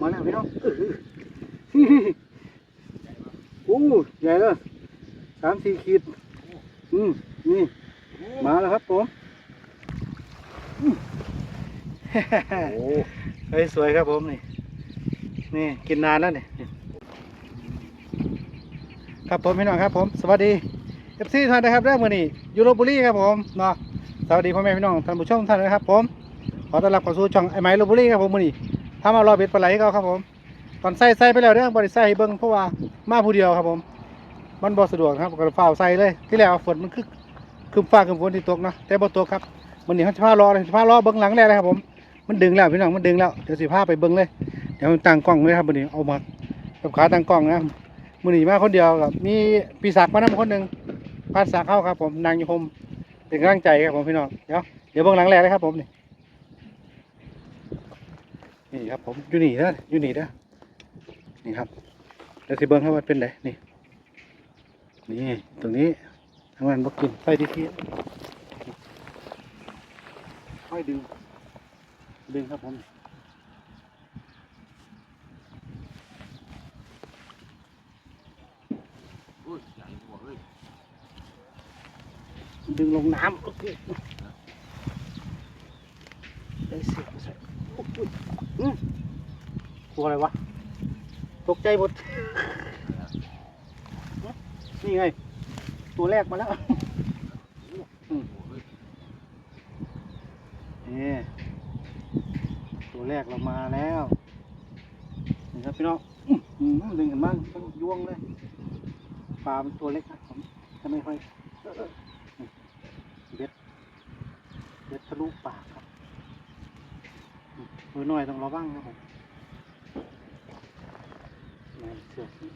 มาแล้วพี่น้องออโอ้ใหญ่เลยสามสี่ขีด อืมนี่มาแล้วครับผมโอ้เฮ้ยสวยครับผมนี่ นี่กินนานแล้วนี่ครับผมพี่น้องครับผมสวัสดีเอฟซีท่านนะครับเรื่องมือนี้ยูโรบุรีครับผมเนาะสวัสดีพ่อแม่พี่น้องท่านผู้ชมท่านนะครับผมขอต้อนรับเข้าสู่ช่องไอไม้โรบุรีครับผมมือนี้ ถ้ามารอเบ็ดปลาไหลก็ครับผม ตอนใส่ใส่ไปแล้วเด้อบริใส่เบิ้งเพราะว่ามาผู้เดียวครับผม มันบ่สะดวกครับก็ฝ้าใส่เลย ที่แล้วฝนมันคือคือฟ้าคือฝนที่ตกเนาะแต่บ่ตกครับมือนี้เขาจะพารอเลยจะพารอเบิ้งหลังแรกเลยครับผมมันดึงแล้วพี่น้องมันดึงแล้วเดี๋ยวสิพาไปเบิ้งเลยเดี๋ยวตั้งกล้องเลยครับมือนี้เอามากับขาตั้งกล้องนะมือนี้มาคนเดียวกับมีปีศักมานำคนหนึ่งพาดศักเข้าครับผมนางยมเป็นกำลังใจครับผมพี่น้องเดี๋ยวเดี๋ยวเบิ้งหลังแรกเลยครับผมนี่ นี่ครับผมอยู่นี่นะอยู่นี่นะนี่ครับเดี๋ยวสิเบิ้งครับว่าเป็นไงนี่ นี่ตรงนี้ทั้งวันบ่กินไฟดีทีค่อยดึง ดึงครับผมอุ้ยใหญ่หัวเลยดึงลงน้ำโอเคได้เสียบใส่โอ้ยอืม ตัวอะไรวะ ตกใจหมด นี่ไง ตัวแรกมาแล้วอืมนี่ตัวแรกเรามาแล้วนี่ครับพี่น้องอื้อหือดึงกันบ้างต้องยวงเลย ปลาเป็นตัวเล็กนะผมจะไม่ค่อยเออเออนี่เบ็ดเบ็ดทะลุปากครับอืมมือหน่อยต้องระวังนะผม ม่นเสือกนี่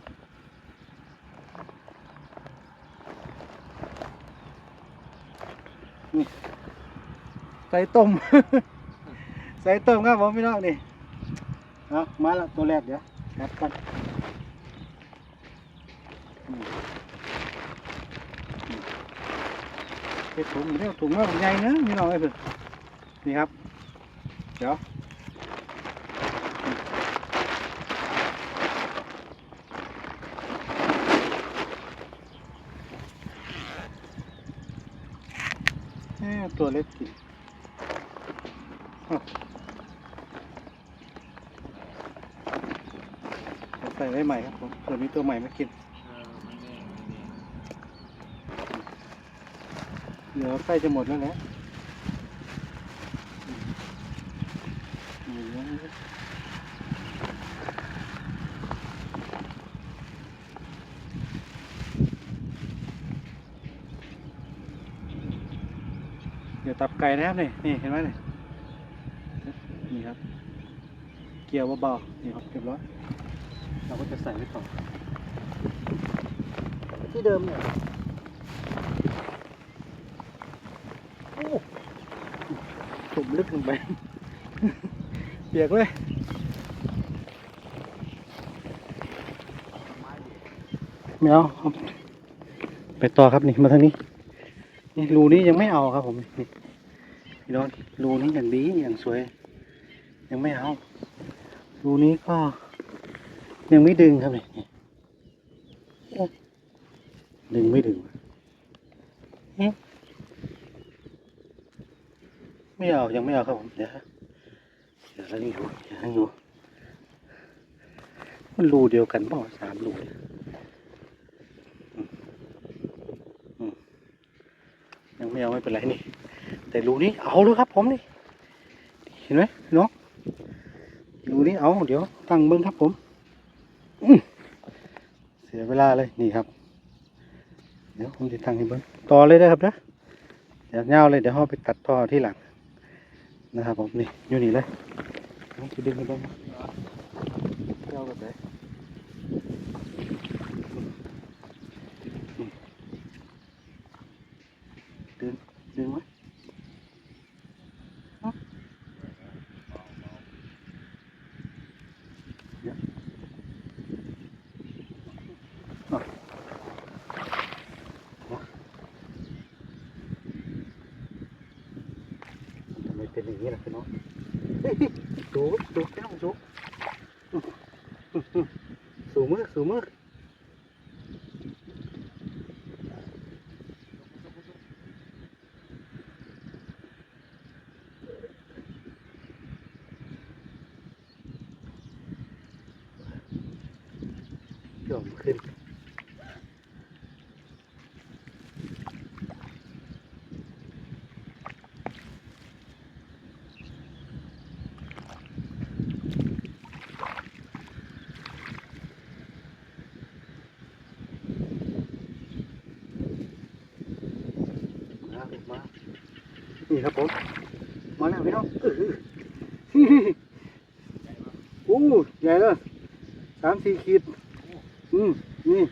นี่ใส่ต้ม ใส่ต้มครับผมพี่น้องนี่เอามาล้วตัวแรกเดี๋ยวครับกันเห็ดถุงเรียกถุงว่าใหญ่นะนี่น้องไอ้เพื่อนนี่ครับ เดี๋ยว ตัวเล็กกินใส่ไว้ใหม่ครับผมเผื่อมีตัวใหม่มากินเออไม่แน่ไม่แน่เดี๋ยวใกล้จะหมดแล้วนะ อือตับไก่นะครับนี่นี่เห็นไหมนี่นี่ครับ เกี่ยวเบาๆนี่ครับเรียบร้อยเราก็จะใส่ไว้ต่อที่เดิมเนี่ยถุ่มลึกลงไปเปียกเลยไม่เอาเอาไปต่อครับนี่มาทางนี้ นี่รูนี้ยังไม่เอาครับผมนี่พี่น้องรูนี้อย่างดีอย่างสวย ยังไม่เอารูนี้ก็ยังไม่ดึงครับนี่นี่โอ้ดึงไม่ดึงไม่เอายังไม่เอาครับผมเดี๋ยวเดี๋ยวเรายังอยู่เดี๋ยวยังอยู่มันรูเดียวกันเปล่าสามรูเนี่ยอืมอืมยัง ไม่เอาไม่เป็นไรนี่ แต่รูนี้เอาเลยครับผมนี่ เห็นไหมน้องรูนี้เอาเดี๋ยวตั้งเบิ้งครับผมอืเสียเวลาเลยนี่ครับ เดี๋ยวผมจะตั้งให้เบิ้งต่อเลยนะครับนะเดี๋ยวเงาเลยเดี๋ยวเราไปตัดต่อที่หลังนะครับผมนี่อยู่นี่เลยต้องไปดึงกันบ้งเจ้าแบบไหนดึงดึงไว้เอาเดี๋ยวเอาเอา ทำไมเป็นอย่างนี้ล่ะพี่น้องเฮ้ยจุกจุกเจ้าจุกสูงมือสูงมือโยมขึ้น มาครับมานี่ครับผมมาแล้วพี่น้องเออโอ้ใหญ่เลยสามสี่ขีดอืมนี่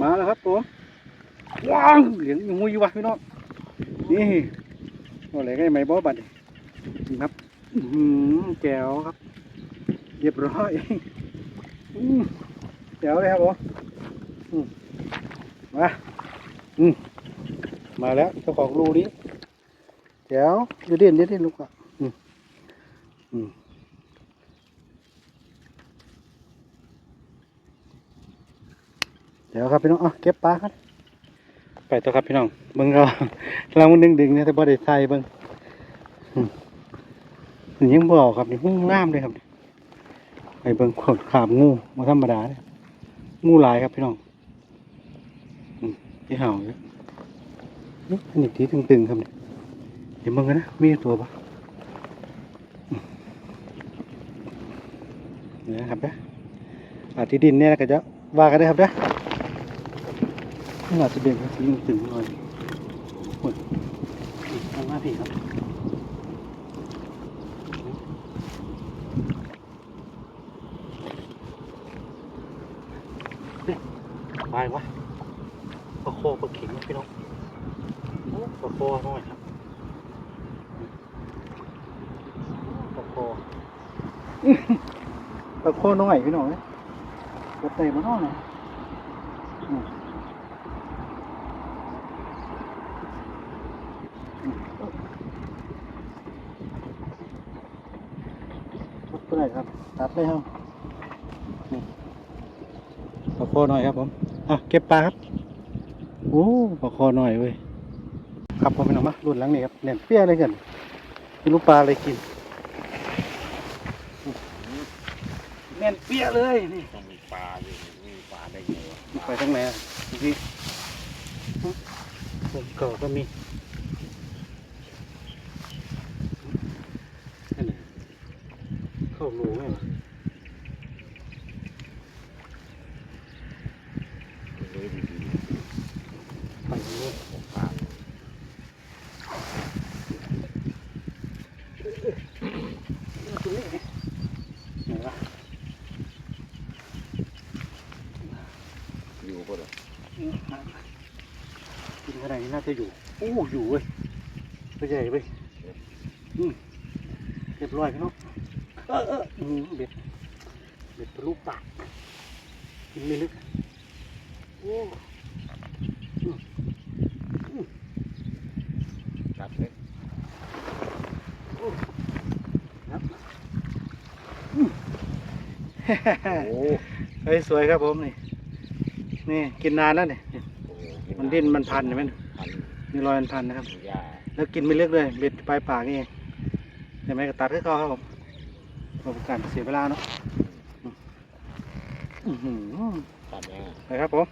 มาแล้วครับผมว้าวเหลียงงูอยู่วะพี่น้องนี่อะไรก็ไม่บอบัดนี่นี่ครับอือหือแก้วครับเรียบร้อยอืมแก้วเลยครับผมอืมมาอืม มาแล้วเจ้าของรูนี้เดี๋ยวเด่นเดี๋ยวเด่นลูกอะเดี๋ยวครับพี่น้องอะเก็บปลาครับไปต่อครับพี่น้องเบิ่งเราเรามันดึงดึงเนี่ยแต่บ่ได้ใส่เบิ่งอืมนี่ยังบ่ออกครับนี่งูงามเลยครับไปเบิ่งขดขามงูมาธรรมดาเนี่ยงูลายครับพี่น้องที่เห่าเนี่ย อันนี้ที่ตึงๆครับเนี่ยเดี๋ยวมึงกันนะ มีตัวปะนี่นะครับนะอาที่ดินเนี่ยก็จะว่ากันได้ครับนะนี่อาจจะเป็นสีตึงๆหน่อยโอ้ยทางหน้าพี่ครับไปวะปลาโคปลาเข็งพี่น้อง โอ้ปลาโคน้อยครับปลาโคอื้อปลาโคน้อยพี่น้องเนี่ยปลาเตะมาน้อยนะอืมอืมตัดไปไหนครับ ตัดเลยครับปลาคอหน่อยครับผม อะ เก็บปลาครับ โอ้ปลาคอหน่อยเว้ย ครับผมเป็นออกมารุ่นหลังนี่ครับเน่นเปี้ยเลยกันไม่รู้ปลาอะไรกินเน่นเปี้ยเลยนี่ต้องมีปลาดิมีปลาได้ไงวะมันไปทั้งไหนอะนี่ผมเก่าก็มีนั่นน่ะเข้ารูไหมวะ เลยดี ไปรู ๆของปลา ตรงนี้ไหนวะ อยู่ก็เลย กินขนาดนี้น่าจะอยู่ โอ้ อยู่เว้ยตัวใหญ่เว้ยอืม เรียบร้อยพี่น้องเออเอออืมเบ็ดเบ็ดทะลุปากกินไม่ลึกโอ้จับเลยครับโอ้เฮ้ยสวยครับผมนี่ นี่กินนานแล้วเนี่ยโหมันดิ้นมันพันเห็นไหมพันนี่รอยมันพันนะครับหญ้าแล้วกินไม่เลือกเลยเบ็ดปลายปากนี่เอง เห็นไหมกระตัดให้เขาครับผมเราประกันเสียเวลาเนาะตัดยังไปครับผม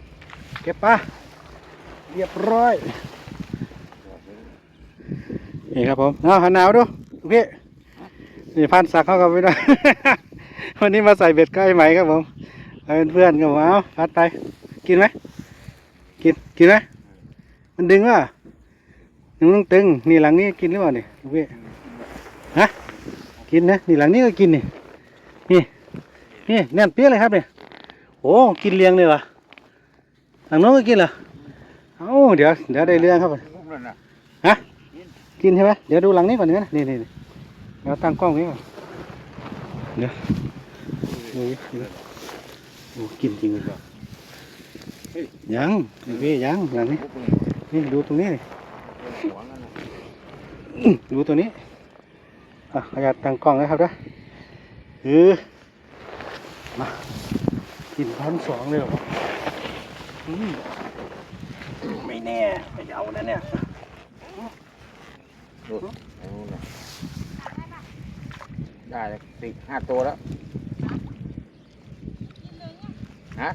เก็บปลาเรียบร้อยนี่ครับผมเอาหันหนาวดูลูกพี่นี่พันสักเข้ากับไปด้วยวันนี้มาใส่เบ็ดใกล้ไหมครับผมเป็นเพื่อนกับผมเอาพัดไป กินไหมกินกินไหมมันดึงว่ะมันต้องตึงนี่หลังนี้กินหรือเปล่านี่ลูกพี่ ฮะกินนะนี่หลังนี้ก็กินนี่นี่นี่แน่นเปี้ยเลยครับเนี่ยโอ้กินเลี้ยงเลยวะหลังโน้นก็กินเหรอเอ้าเดี๋ยวเดี๋ยวได้เรื่องครับฮะกินใช่ไหมเดี๋ยวดูหลังนี้ก่อนนะนี่นี่เดี๋ยวตั้งกล้องไว้ก่อนเดี๋ยวดูโอ้กินจริงเลยยังพี่ยังหลังนี้นี่ดูตรงนี้ดูตัวนี้ อะขยับตั้งกล้องนะครับนะเออมากินพันสองเลยเหรอวะอืมไม่แน่ไม่เอานะเนี่ยดูเอานู่นน่ะได้แล้วสี่ห้าตัวแล้วฮะ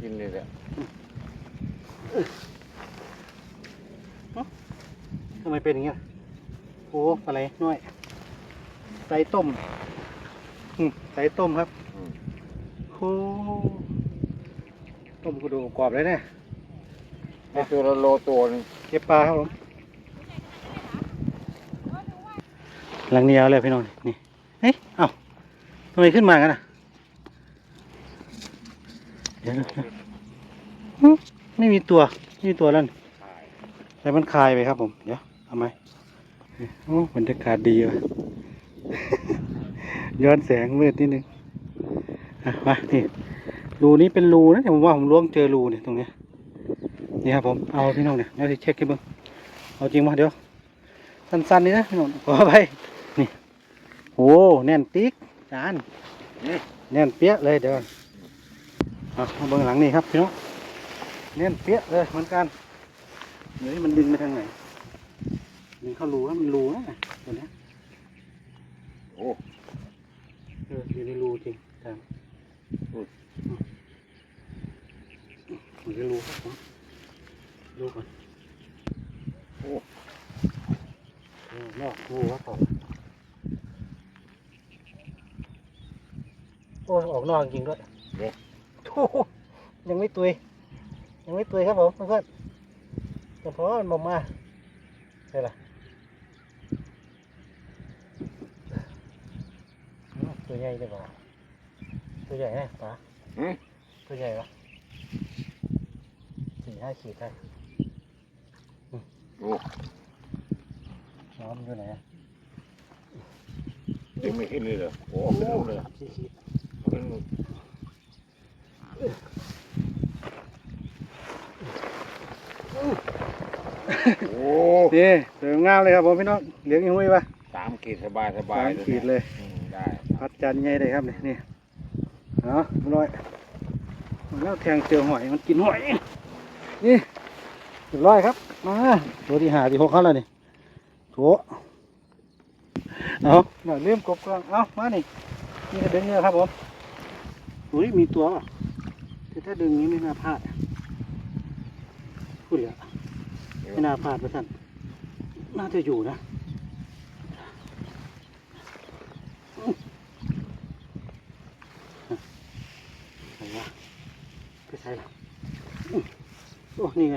กินเลยเลยทำไมเป็นอย่างเงี้ยโอ้อะไรน้อย ไก่ต้มอืมไก่ต้มครับอืมโอ้ต้มกระดูกกรอบเลยเนี่ยได้ตัวละโลตัวหนึงเก็บปลาครับผมหลังนี้เอาเลยพี่น้องนี่เฮ้ยเอ้าทำไมขึ้นมากันอะเดี๋ยวนะหึไม่มีตัวไม่มีตัวแล้วนี่ใช่แต่มันคลายไปครับผม เดี๋ยวเอาไหมโอ้บรรยากาศดีว่ะ ย้อนแสงมืดนิดนึงมานี่รูนี้เป็นรูนะแต่ผมว่าผมล้วงเจอรูเนี่ยตรงเนี้ยนี่ครับผมเอาพี่น้องเนี่ยเดี๋ยวเช็คให้เบิ่งเอาจริงมาเดี๋ยว สั้นๆนี่นะพี่น้องขอไปนี่โอ้แน่นติ๊กจานนี่แน่นเปี้ยเลยเดี๋ยวเอามาเบิ่งหลังนี่ครับพี่น้องแน่นเปี้ยเลยเหมือนกันเดี๋ยวมันดึงไปทางไหนดึงเข้ารูแล้วมันรูนะตัวเนี้ย โอ้เอออยู่ในรูจริงจานอุ้ยอยู่ในรูครับผมรูก่อนโอ้เออนอกรูครับผมโอ้ยออกนอกจริงด้วยโอ้โหยังไม่ตุยยังไม่ตุยครับผมเพื่อนๆแต่เพราะมันบอกมาใช่ล่ะอื ตัวใหญ่เลยบ่ตัวใหญ่ไหมป๋าหืม ตัวใหญ่ปะสี่ห้าขีดได้โอ้น้องมันอยู่ไหนอะยังไม่เห็นเลยเหรอโอ้เป็นลูกเลยสามสี่ขีดเป็นลูกโอ้นี่เสืองามเลยครับผมพี่น้องเหลืองอีหุ้ยปะสามขีดสบายสบายสามขีดเลย อืมได้ พัดจันใหญ่เลยครับนี่นี่เอามาหน่อยแล้วแทงเจอหอยมันกินหอยนี่เรียบร้อยครับมาตัวที่หาที่หกเขาแล้วนี่โถเอาหน่อยเริ่มกบกลางเอามานี่นี่ก็ดึงเนี่ยครับผมอุ้ยมีตัวอะแต่ถ้าดึงนี้ไม่น่าพลาดพูดเลยไม่น่าพลาดประสันน่าจะอยู่นะ ไหนวะ ไปใส่ละอื้อโอ้นี่ไง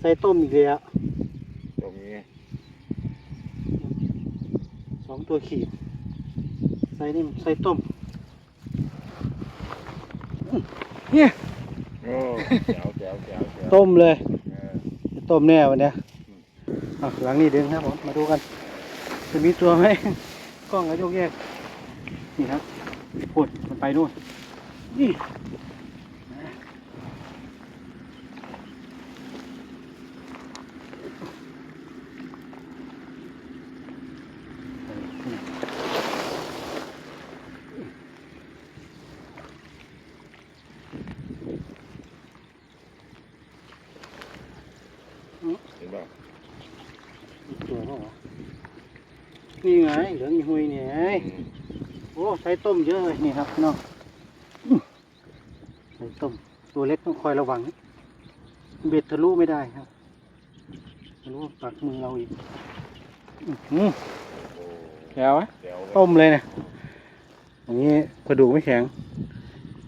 ใส่ต้มอีกเลยอะตรงนี้สองตัวขีด ใส่นี่มันใส่ต้มอื้อเนี่ยโอ้แจ๋วแจ๋วแจ๋วแจ๋วต้มเลย เออจะต้มแน่วันเนี้ยอะหลังนี้ดึงครับผมมาดูกัน จะมีตัวไหม กล้องก็โยกแยก นี่ครับปวดมันไปนู่นนี่嗯เห็นป่ะ อีกตัวเปล่าวะนี่ไง เหลืองอีหุยเนี่ยไง อืม โอ้ใช้ ต้มเยอะเลยนี่ครับพี่น้องอื้อใช้ต้มตัวเล็กต้องคอยระวังนะเบ็ดทะลุไม่ได้ครับทะลุปักมือเราอีกอื้อหือโอ้แก้วไหมแจ๋วเลยต้มเลยเนี่ยอย่างนี้กระดูกไม่แข็ง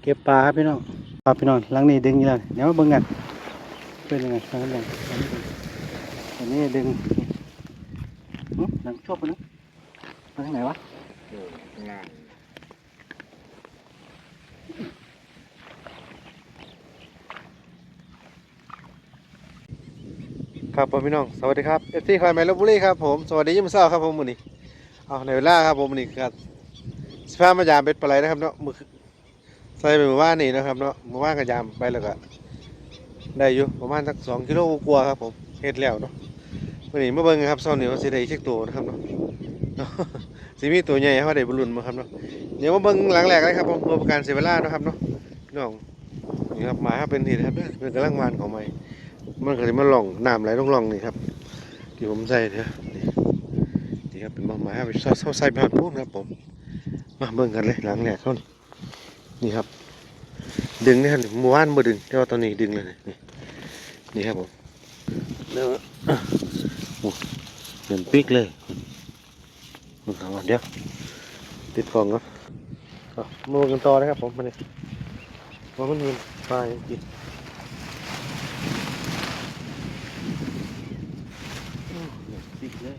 เก็บปลาครับพี่น้องครับพี่น้องหลังนี้ดึงอยู่แล้วเดี๋ยวมาเบิ่งกันเป็นยังไงหลังนี้ดึงอันนี้ดึงอื้อหลังชอบไปนะมาทางไหนวะ โอ้ข้างหน้า ครับผมพี่น้องสวัสดีครับเอฟซีคอยแมนลบบุรีครับผมสวัสดียิ้มเศร้าครับผมมือนี้เอาในเวลาครับผมมือนี้ครับสภาพมายามเป็ดปลาไหลนะครับเนาะมือใส่ไปเมื่อวานนี่นะครับเนาะมื่อวานก็ยามไปแล้วก็ได้อยู่ประมาณสักสองกิโลกว่าครับผมเฮ็ดแล้วเนาะมือนี้มาเบิ่งครับเช้านี้ว่าสิได้เช็คตัวนะครับเนาะสิมีตัวใหญ่ให้เขาได้บรรลุนมาครับเนาะเดี๋ยวมาเบิ่งหลังแรกเลยครับผมเพื่อประการเสียเวลานะครับเนาะน้องนี่ครับหมาครับเป็นนี่นะครับเด้อเป็นกำลังวานของไม้ มันก็จะมาล่องน้ำไหลลงหล่องนี่ครับ ที่ผมใส่เนี่นี่ครับเป็นหมายครับใส่ใส่แบบพุ่มครับผมมาเบิ่งกันเลยหลังแรกเขานี่นี่ครับ ดึงนี่ครับมือวานบ่ดึงแต่ว่าตอนนี้ดึงเลยนี่นี่ครับผมเดี๋ยวเดินปิกเลยมึงเอาเดี๋ยวติดฟองก่อนอะมาดูกันต่อนะครับผมมาเนี่ยว่ามันมีปลาอย่างกินอืมเนี่ยติดเลย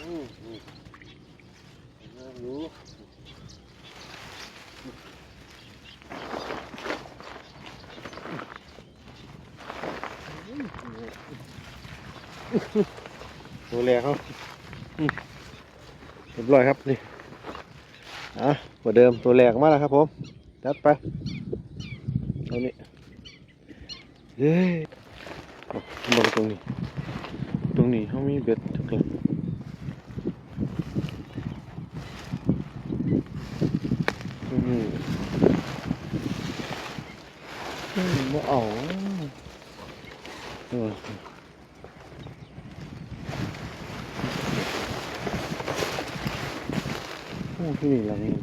อืมนี่น่ารู้ดูแลเขา เรียบร้อยครับนี่ อะเดิมตัวแรกมาแล้วครับผมจัดไปเอานี่เฮ้ยเอาบนตรงนี้ ตรงนี้เขามีเบ็ดทุกอย่างอืมอืมบ่เอาเออโอ้ที่นี่หลังนี้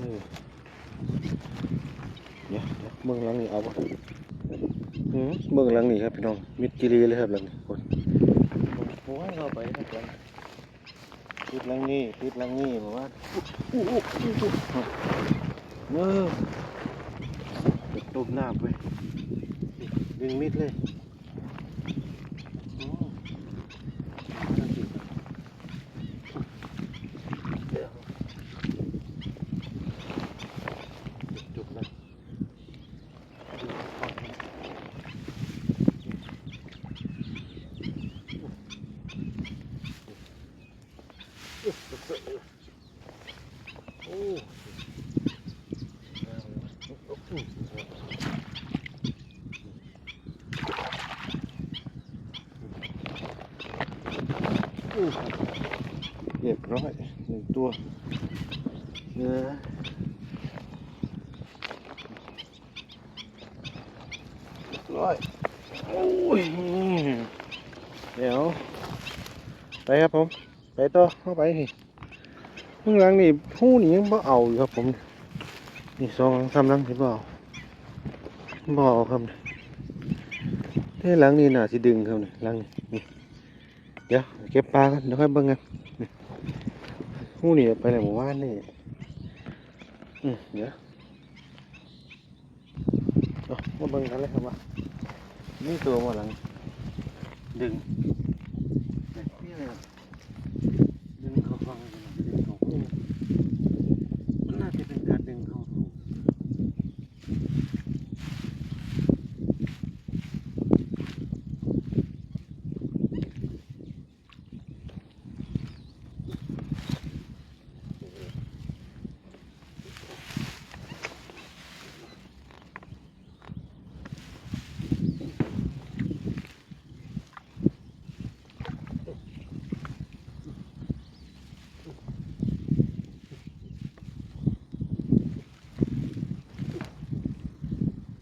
เออเดี๋ยวเดี๋ยว เองหลังนี้เอาปะอืมเมืองหลังนี่ครับพี่น้อง มิดกิรีเลยครับหลังนี้คนโอ้ยเราไปนะครัติดหลังนี้ติดหลังนี้บอกว่าอู้อู้อู้อู้เออเด็กต้มน้ำไปดึงมิดเลยอืม จุกนะโอ้เรียบร้อยหนึ่งตัว เนื้อร้อยโอ้ยเดี๋ยว ไปครับผม ไปต่อเข้าไปนี่ข้างหลังนี่หู้นี่ยังบ่เอาอยู่ครับผม นี่สองหลังสามหลังเห็นบ่เอาบ่เอาครับนี่หลังนี่น่าสิดึงครับนี่หลังนี่เดี๋ยวเก็บปลากันเดี๋ยวค่อยเบิ่งกัน หู้นี่ไปไหนหมู่บ้านนี่อืมเดี๋ยวเอามาเบิ่งกันเลยครับว่านี่ตัวมาหลังดึงนี่เลยดึงเขาฟังดึงเขาหูมันน่าจะเป็นการดึงเขาหู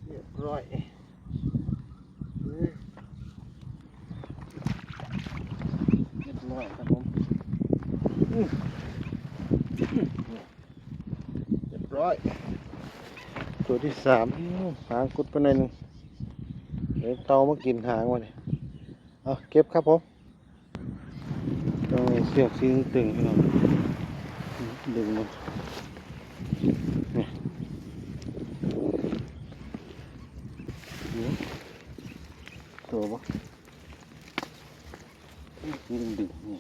เรียบร้อยเอ้ย เรียบร้อยครับผมเรียบร้อย ตัวที่สามหางกุดไปหน่อยนึงเดี๋ยวเตามากินหางวะเนี่ยเอาเก็บครับผมต้องเสือกซีตึงๆพี่น้องดึงมันตัวปะดึงดึงๆนี่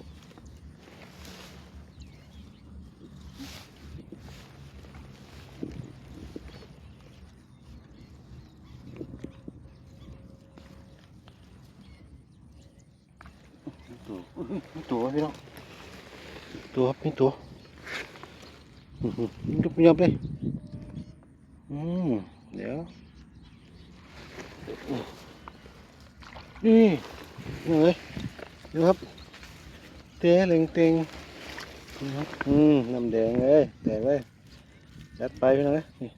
ตัวอุ๊ยมีตัวพี่น้องตัวครับมีตัวอื้อหือลุกไม่ยอมเลยอืมเดี๋ยวนี่นี่เลยดูครับเตะเล็งเต็งนะครับอืมน้ำแดงเลยแดงเลยจัดไปพี่น้องเอ้ยนี่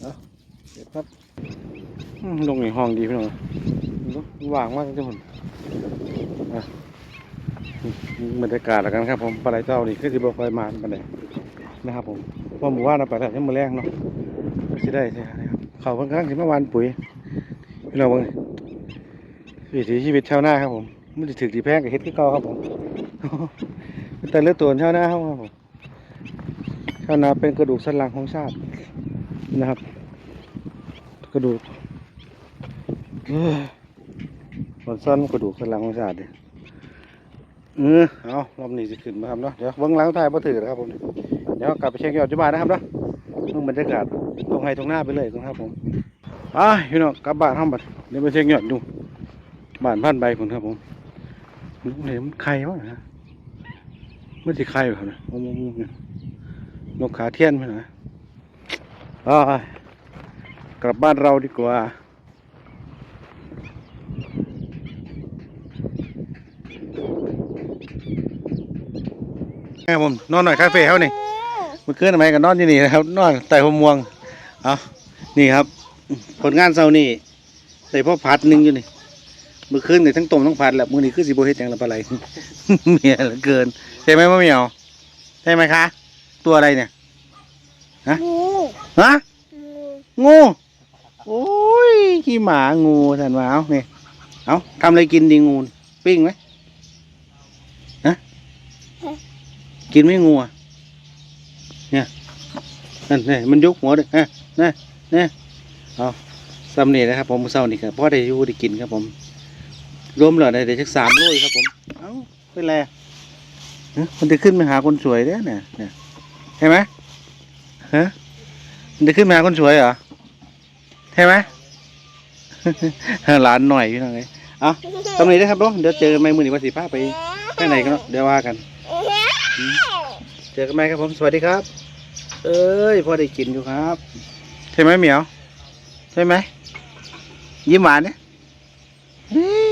เอาเก็บครับอืมลงในห้องดีพี่น้องดูว่างมากจังหวะอะนี่ บรรยากาศแล้วกันครับ ผมปลาไหลเจ้านี่คือสิบคอยมาปลาไหลนะครับผมว่าหมู่ว่านเราไปแล้วยังมือแรงเนาะก็สิได้ใช่ไหมครับเขาเพิ่งครั้งสิเมื่อวานปุ๋ยพี่น้องบิ่งนี่วิถีชีวิตชาวนาครับผมมันจะถือดีแพงกับเฮ็ดที่เก่าครับผมเป็นแต่เลือดตัวชาวนาครับผมชาวนาเป็นกระดูกสันหลังของชาตินะครับ กระดูกมันสั้นกระดูกสันหลังของชาติดิ เออเอารอบนี้จะขึ้นมาครับเนาะเดี๋ยวเบิ้งหลังถ่ายบ่ถือนะครับผมเดี๋ยวกลับไปเช็คยอดจุบานนะครับเนาะเบิ่งบรรยากาศตรงไห้ตรงหน้าไปเลยนะครับผมไปพี่น้องกลับบ้านห้องบัดเดี๋ยวไปเช็คยอดดูบ้านพันใบผมครับผมเหนมันไข่วะนะมันสิใครแบบนะมุมมุมเนี่ยนกขาเทียนไหมนะอ่ากลับบ้านเราดีกว่า ครับผมนอนหน่อยคาเฟ่เขานี่เมื่อคืนทำไมกันนอนที่นี่นะครับนอนใต้หัวม่วงเอานี่ครับ ผลงานเช้านี่ใส่พ่อพัดหนึ่งอยู่นี่เมื่อคืนนี่ทั้งต้มทั้งผัดแหละมื้อนี้คือสิบ่เฮ็ดหยังละปลาไหลเมียเหลือเกินใช่ไหมมะเหมียวใช่ไหมคะ ตัวอะไรเนี่ยงูฮะงูงูโอ้ยขี้หมางูสันวาเอาเนี่ยเอาทำอะไรกินดีงูปิ้งไหมฮะ กินไม่งูอะเนี่ยนั่นนี่มันยกหัวเลยฮะนี่นี่เอาสำเนีนะครับ ผมมื้อเศร้านี่ครับพ่อได้ยู่ได้กินครับผมรวมแล้วได้ได้สักสามโลครับผมเอ้าเป็นไรเอ๊ะมันจะขึ้นไปหาคนสวยเด้เนี่ยเนี่ยใช่ไหมฮะมันจะขึ้นมาหาคนสวยเหรอใช่ไหมหลานหน่อยพี่น้องเลยเอาตรงนี้นะครับเน้องเดี๋ยวเจอไหมมือหนีวันสีผ้าไปไปไหนกันเนาะเดี๋ยวว่ากัน เจอกันไหมครับผมสวัสดีครับ เอ้ยพอได้กินอยู่ครับ ใช่ไหมเหมียว ใช่ไหมยิ้มหวานเนี่ยเฮ้ย